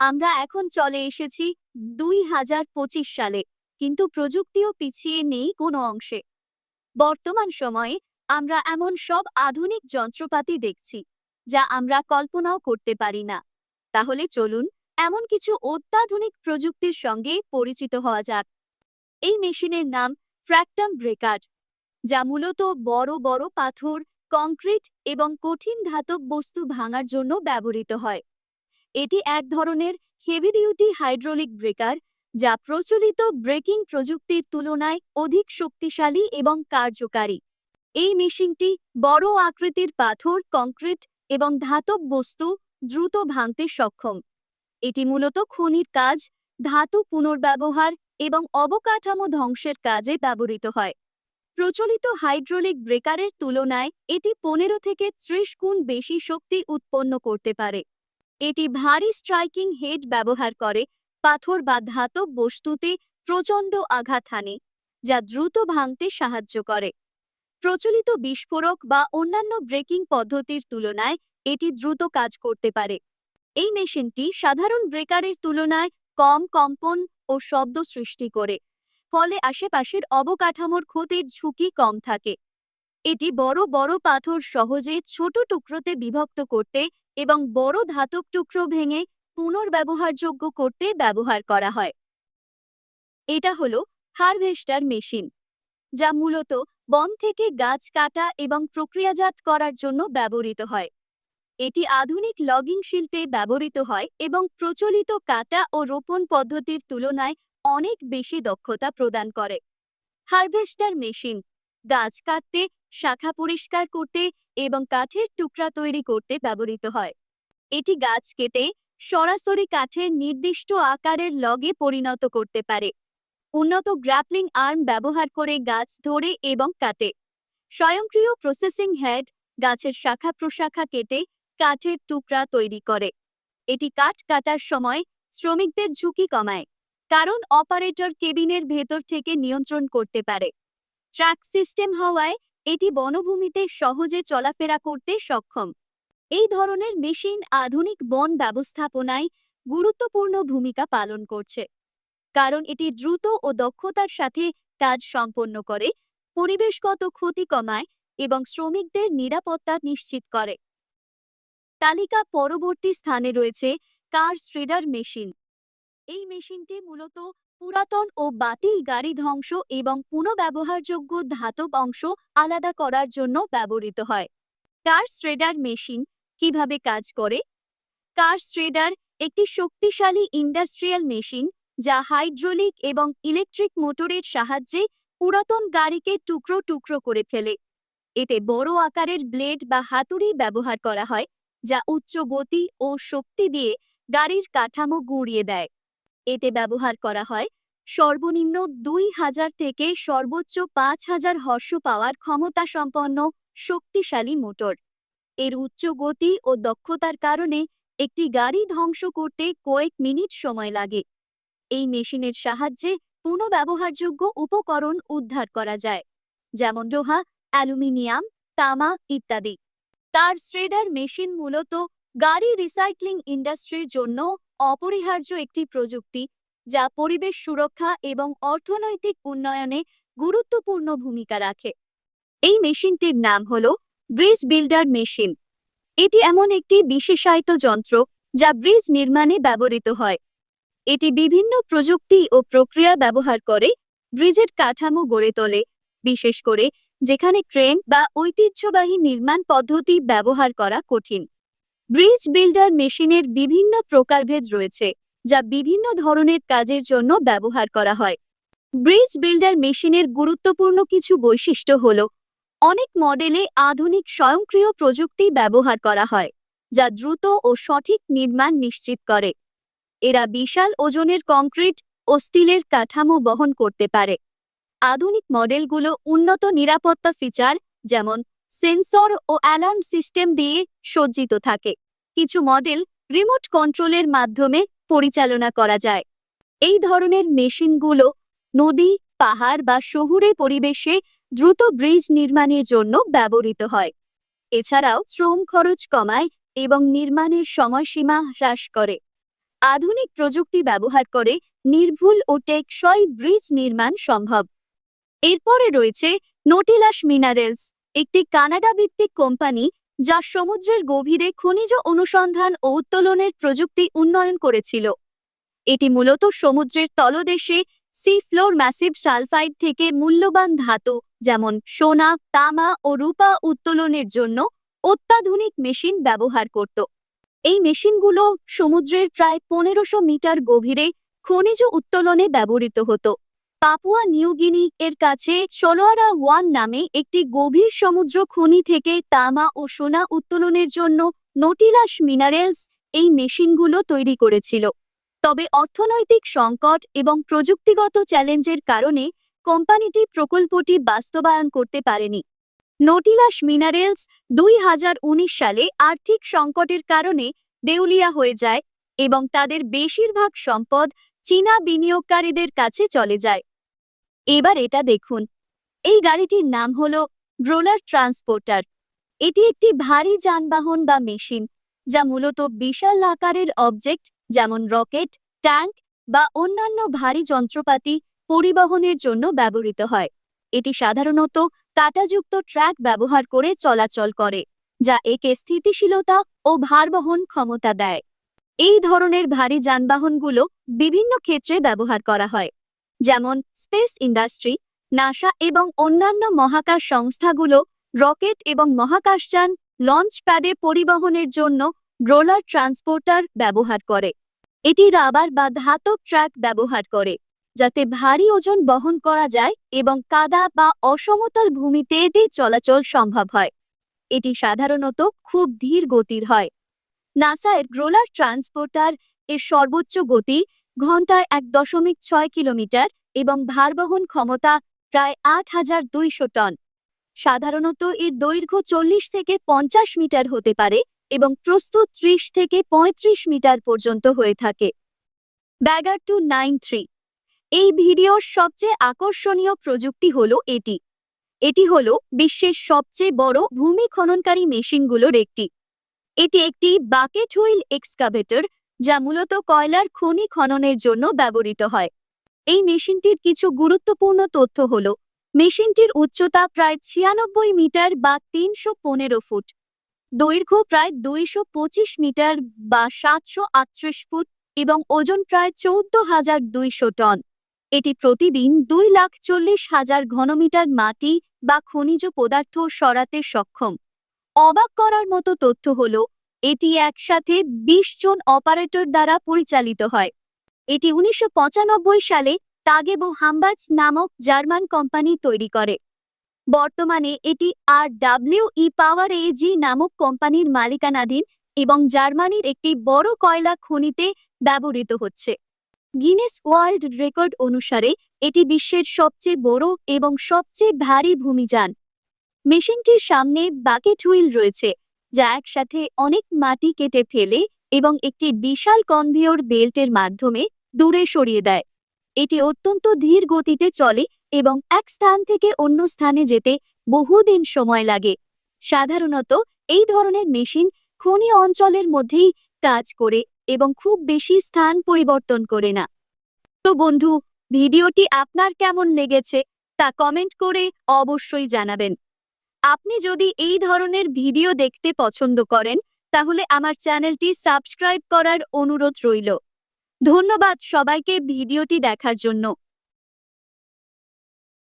আমরা এখন চলে এসেছি দুই হাজার পঁচিশ সালে, কিন্তু প্রযুক্তিও পিছিয়ে নেই কোনো অংশে। বর্তমান সময়ে আমরা এমন সব আধুনিক যন্ত্রপাতি দেখছি, যা আমরা কল্পনাও করতে পারি না। তাহলে চলুন এমন কিছু অত্যাধুনিক প্রযুক্তির সঙ্গে পরিচিত হওয়া যাক। এই মেশিনের নাম ফ্র্যাকটাম ব্রেকার, যা মূলত বড় বড় পাথর, কংক্রিট এবং কঠিন ধাতব বস্তু ভাঙার জন্য ব্যবহৃত হয়। এটি এক ধরনের হেভি ডিউটি হাইড্রোলিক ব্রেকার যা প্রচলিত ব্রেকিং প্রযুক্তির তুলনায় অধিক শক্তিশালী এবং কার্যকারী। এই মেশিনটি বড় আকৃতির পাথর, কংক্রিট এবং ধাতব বস্তু দ্রুত ভাঙতে সক্ষম। এটি মূলত খনির কাজ, ধাতু পুনর্ব্যবহার এবং অবকাঠামো ধ্বংসের কাজে ব্যবহৃত হয়। প্রচলিত হাইড্রোলিক ব্রেকারের তুলনায় এটি পনেরো থেকে ত্রিশ গুণ বেশি শক্তি উৎপন্ন করতে পারে। এটি ভারী স্ট্রাইকিং হেড ব্যবহার করে, পাথর বা ধাতব বস্তুতে প্রচণ্ড আঘাত হানে, যা দ্রুত ভাঙতে সাহায্য করে। প্রচলিত বিস্ফোরক বা অন্যান্য ব্রেকিং পদ্ধতির তুলনায় এটি দ্রুত কাজ করতে পারে। এই মেশিনটি সাধারণ ব্রেকারের তুলনায় কম কম্পন ও শব্দ সৃষ্টি করে, ফলে আশেপাশের অবকাঠামোর ক্ষতির ঝুঁকি কম থাকে। এটি বড় বড় পাথর সহজে ছোট টুকরোতে বিভক্ত করতে এবং বড় ধাতব টুকরো ভেঙে পুনর্ব্যবহারযোগ্য করতে ব্যবহার করা হয়। এটা হলো হারভেস্টার মেশিন, যা মূলত বন থেকে গাছ কাটা এবং প্রক্রিয়াজাত করার জন্য ব্যবহৃত হয়। এটি আধুনিক লগিং শিল্পে ব্যবহৃত হয় এবং প্রচলিত কাটা ও রোপণ পদ্ধতির তুলনায় অনেক বেশি দক্ষতা প্রদান করে। হারভেস্টার মেশিন, গাছ কাটতে শাখা পরিষ্কার করতে এবং কাঠের টুকরা তৈরি করতে ব্যবহৃত হয়। এটি গাছ কেটে সরাসরি কাঠের নির্দিষ্ট আকারের লগে পরিণত করতে পারে। উন্নত গ্র্যাপলিং আর্ম ব্যবহার করে গাছ ধরে এবং কাটে। স্বয়ংক্রিয় প্রসেসিং হেড গাছের শাখা প্রশাখা কেটে কাঠের টুকরা তৈরি করে। এটি কাঠ কাটার সময় শ্রমিকদের ঝুঁকি কমায়, কারণ অপারেটর কেবিনের ভেতর থেকে নিয়ন্ত্রণ করতে পারে। ট্রাক সিস্টেম হওয়ায় এটি বনভূমিতে সহজে চলাফেরা করতে সক্ষম। এই ধরনের মেশিন আধুনিক বন ব্যবস্থাপনায় গুরুত্বপূর্ণ ভূমিকা পালন করছে। কারণ এটি দ্রুত ও দক্ষতার সাথে কাজ সম্পন্ন করে, পরিবেশগত ক্ষতি কমায় এবং শ্রমিকদের নিরাপত্তা নিশ্চিত করে। তালিকা পরবর্তী স্থানে রয়েছে কার শ্রেডার মেশিন। এই মেশিনটি মূলত পুরাতন ও বাতিল গাড়ি ধ্বংস এবং পুনঃব্যবহারযোগ্য ধাতব অংশ আলাদা করার জন্য ব্যবহৃত হয়। কার শ্রেডার মেশিন কীভাবে কাজ করে? কার শ্রেডার একটি শক্তিশালী ইন্ডাস্ট্রিয়াল মেশিন যা হাইড্রোলিক এবং ইলেকট্রিক মোটরের সাহায্যে পুরাতন গাড়িকে টুকরো টুকরো করে ফেলে। এতে বড় আকারের ব্লেড বা হাতুড়ি ব্যবহার করা হয়, যা উচ্চ গতি ও শক্তি দিয়ে গাড়ির কাঠামো গুঁড়িয়ে দেয়। এতে ব্যবহার করা হয়। সর্বনিম্ন দুই হাজার থেকে সর্বোচ্চ পাঁচ হাজার হর্ষ পাওয়ার ক্ষমতা সম্পন্ন শক্তিশালী মোটর। এর উচ্চ গতি ও দক্ষতার কারণে একটি গাড়ি ধ্বংস করতে কয়েক মিনিট সময় লাগে। এই মেশিনের সাহায্যে পুনঃব্যবহারযোগ্য উপকরণ উদ্ধার করা যায়, যেমন লোহা, অ্যালুমিনিয়াম, তামা ইত্যাদি। তার শ্রেডার মেশিন মূলত গাড়ি রিসাইক্লিং ইন্ডাস্ট্রির জন্য অপরিহার্য একটি প্রযুক্তি যা পরিবেশ সুরক্ষা এবং অর্থনৈতিক উন্নয়নে গুরুত্বপূর্ণ ভূমিকা রাখে। এই মেশিনটির নাম হল ব্রিজ বিল্ডার মেশিন। এটি এমন একটি বিশেষায়িত যন্ত্র যা ব্রিজ নির্মাণে ব্যবহৃত হয়। এটি বিভিন্ন প্রযুক্তি ও প্রক্রিয়া ব্যবহার করে ব্রিজের কাঠামো গড়ে তোলে, বিশেষ করে যেখানে ক্রেন বা ঐতিহ্যবাহী নির্মাণ পদ্ধতি ব্যবহার করা কঠিন। ব্রিজ বিল্ডার মেশিনের বিভিন্ন প্রকারভেদ রয়েছে, যা বিভিন্ন ধরনের কাজের জন্য ব্যবহার করা হয়। ব্রিজ বিল্ডার মেশিনের গুরুত্বপূর্ণ কিছু বৈশিষ্ট্য হল, অনেক মডেলে আধুনিক স্বয়ংক্রিয় প্রযুক্তি ব্যবহার করা হয়, যা দ্রুত ও সঠিক নির্মাণ নিশ্চিত করে। এরা বিশাল ওজনের কংক্রিট ও স্টিলের কাঠামো বহন করতে পারে। আধুনিক মডেলগুলো উন্নত নিরাপত্তা ফিচার যেমন সেন্সর ও অ্যালার্ম সিস্টেম দিয়ে সজ্জিত থাকে। কিছু মডেল রিমোট কন্ট্রোলের মাধ্যমে পরিচালনা করা যায়। এই ধরনের মেশিনগুলো নদী, পাহাড় বা শহুরে পরিবেশে দ্রুত ব্রিজ নির্মাণের জন্য ব্যবহৃত হয়। এছাড়াও শ্রম খরচ কমায় এবং নির্মাণের সময়সীমা হ্রাস করে। আধুনিক প্রযুক্তি ব্যবহার করে নির্ভুল ও টেকসই ব্রিজ নির্মাণ সম্ভব। এরপরে রয়েছে নোটিলাস মিনারেলস। একটি কানাডা ভিত্তিক কোম্পানি যা সমুদ্রের গভীরে খনিজ অনুসন্ধান ও উত্তোলনের প্রযুক্তি উন্নয়ন করেছিল। এটি মূলত সমুদ্রের তলদেশে সি ফ্লোর ম্যাসিভ সালফাইড থেকে মূল্যবান ধাতু, যেমন সোনা, তামা ও রূপা উত্তোলনের জন্য অত্যাধুনিক মেশিন ব্যবহার করত। এই মেশিনগুলো সমুদ্রের প্রায় পনেরোশো মিটার গভীরে খনিজ উত্তোলনে ব্যবহৃত হতো। পাপুয়া নিউগিনি এর কাছে সোলোয়ারা ওয়ান নামে একটি গভীর সমুদ্র খনি থেকে তামা ও সোনা উত্তোলনের জন্য নোটিলাস মিনারেলস এই মেশিনগুলো তৈরি করেছিল। তবে অর্থনৈতিক সংকট এবং প্রযুক্তিগত চ্যালেঞ্জের কারণে কোম্পানিটি প্রকল্পটি বাস্তবায়ন করতে পারেনি। নোটিলাস মিনারেলস দুই হাজার উনিশ সালে আর্থিক সংকটের কারণে দেউলিয়া হয়ে যায় এবং তাদের বেশিরভাগ সম্পদ চীনা বিনিয়োগকারীদের কাছে চলে যায়। এবার এটা দেখুন। এই গাড়িটির নাম হল রোলার ট্রান্সপোর্টার। এটি একটি ভারী যানবাহন বা মেশিন, যা মূলত বিশাল আকারের অবজেক্ট, যেমন রকেট, ট্যাঙ্ক বা অন্যান্য ভারী যন্ত্রপাতি পরিবহনের জন্য ব্যবহৃত হয়। এটি সাধারণত কাটাযুক্ত ট্র্যাক ব্যবহার করে চলাচল করে, যা একে স্থিতিশীলতা ও ভারবহন ক্ষমতা দেয়। এই ধরনের ভারী যানবাহনগুলো বিভিন্ন ক্ষেত্রে ব্যবহার করা হয়। যেমন স্পেস ইন্ডাস্ট্রি, নাসা এবং অন্যান্য মহাকাশ সংস্থাগুলো, রকেট এবং মহাকাশযান লঞ্চ প্যাডে পরিবহনের জন্য রোলার ট্রান্সপোর্টার ব্যবহার করে। এটি রাবার বা ধাতব ট্র্যাক ব্যবহার করে, যাতে ভারী ওজন বহন করা যায় এবং কাদা বা অসমতল ভূমিতে এতে চলাচল সম্ভব হয়। এটি সাধারণত খুব ধীর গতির হয়। নাসা এর রোলার ট্রান্সপোর্টার এর সর্বোচ্চ গতি ঘন্টায় এক দশমিক ছয় কিলোমিটার এবং ভারবহন ক্ষমতা প্রায় আট হাজার দুইশো টন। সাধারণত এর দৈর্ঘ্য চল্লিশ থেকে পঞ্চাশ মিটার হতে পারে এবং প্রস্তুত ত্রিশ থেকে পঁয়ত্রিশ মিটার পর্যন্ত হয়ে থাকে। ব্যাগার টু নাইন থ্রি এই ভিডিওর সবচেয়ে আকর্ষণীয় প্রযুক্তি হল এটি। এটি হল বিশ্বের সবচেয়ে বড় ভূমি খননকারী মেশিনগুলোর একটি। এটি একটি বাকেট হুইল এক্সকাভেটর যা মূলত কয়লার খনি খননের জন্য ব্যবহৃত হয়। এই মেশিনটির কিছু গুরুত্বপূর্ণ তথ্য হল, মেশিনটির উচ্চতা প্রায় ছিয়ানব্বই মিটার বা তিনশো পনেরো ফুট। দৈর্ঘ্য প্রায় দুইশো পঁচিশ মিটার বা সাতশো আটত্রিশ ফুট এবং ওজন প্রায় চৌদ্দ হাজার দুইশো টন। এটি প্রতিদিন দুই লাখ চল্লিশ হাজার ঘনমিটার মাটি বা খনিজ পদার্থ সরাতে সক্ষম। অবাক করার মতো তথ্য হল এটি একসাথে বিশ জন অপারেটর দ্বারা পরিচালিত হয়। এটি উনিশশো পঁচানব্বই সালে তাগেবো হাম্বাজ নামক জার্মান কোম্পানি তৈরি করে। বর্তমানে এটি আর ডাব্লিউ ই পাওয়ার এজি নামক কোম্পানির মালিকানাধীন এবং জার্মানির একটি বড় কয়লা খনিতে ব্যবহৃত হচ্ছে। গিনেস ওয়ার্ল্ড রেকর্ড অনুসারে এটি বিশ্বের সবচেয়ে বড় এবং সবচেয়ে ভারী ভূমিযান মেশিনটির সামনে বাকেট হুইল রয়েছে। যা একসাথে অনেক মাটি কেটে ফেলে এবং একটি বিশাল কনভেয়র বেল্টের মাধ্যমে দূরে সরিয়ে দেয়। এটি অত্যন্ত ধীর গতিতে চলে এবং এক স্থান থেকে অন্য স্থানে যেতে বহুদিন সময় লাগে। সাধারণত এই ধরনের মেশিন খনি অঞ্চলের মধ্যেই কাজ করে এবং খুব বেশি স্থান পরিবর্তন করে না। তো বন্ধু, ভিডিওটি আপনার কেমন লেগেছে তা কমেন্ট করে অবশ্যই জানাবেন। আপনি যদি এই ধরনের ভিডিও দেখতে পছন্দ করেন, তাহলে আমার চ্যানেলটি সাবস্ক্রাইব করার অনুরোধ রইল। ধন্যবাদ সবাইকে ভিডিওটি দেখার জন্য।